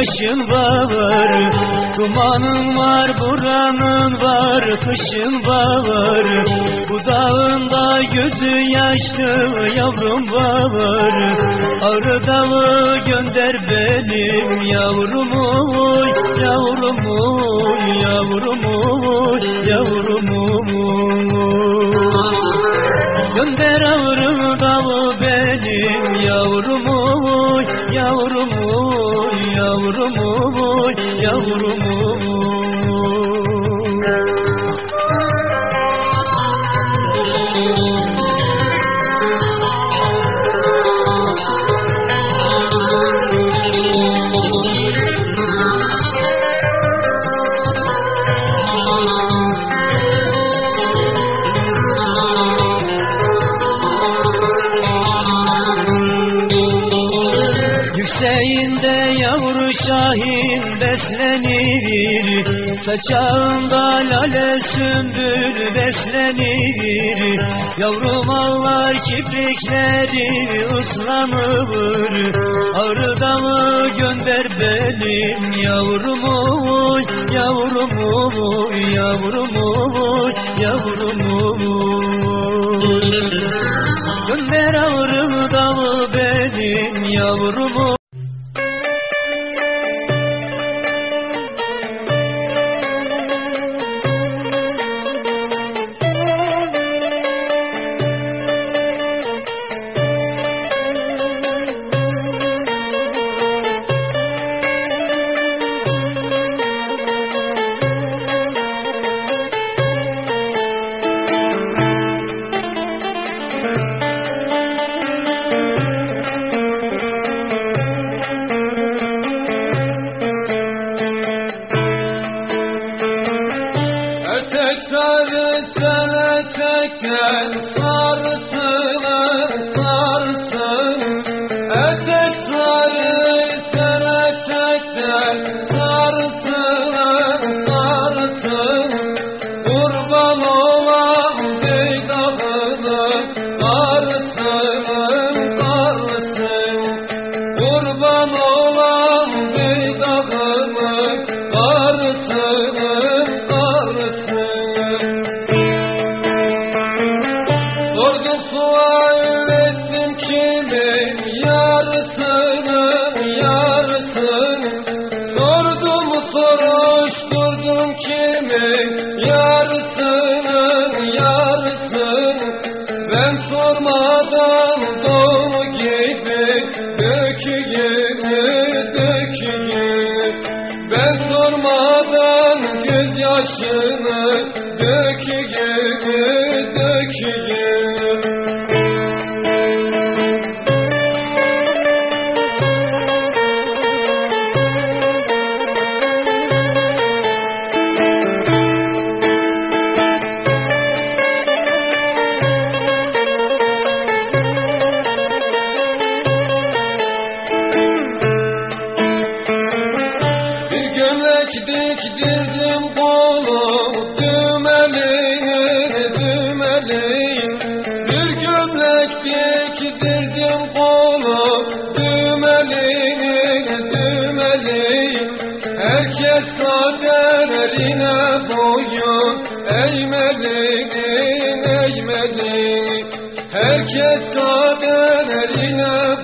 başın var Dumanın var buranın var kışın var gözü yaşlı yavrum var. Ağrı dağı gönder benim yavrumu Yavrumu Yavrumu Yavrumu Gönder ağrı dağı benim yavrumu Yavrumu Yavrumu Yavrumu şahin beslenir Saçağında lale sümbül beslenir. Yavrum ağlar kiprikleri ıslanır Ağrı dağı gönder benim yavrumu Yavrumu, yavrumu, yavrumu. Gönder ağrı dağı benim yavrumu çeken sarsını sarsın Etek Ben sormadan dolu gibi döküyünü döküyünü Ben sormadan gözyaşını döküyünü gömlek diktirdim kolu düğmeli düğmeli Bir gömlek diktirdim kolu düğmeli düğmeli Herkes kaderine boyun eğmeli eğmeli Herkes kaderine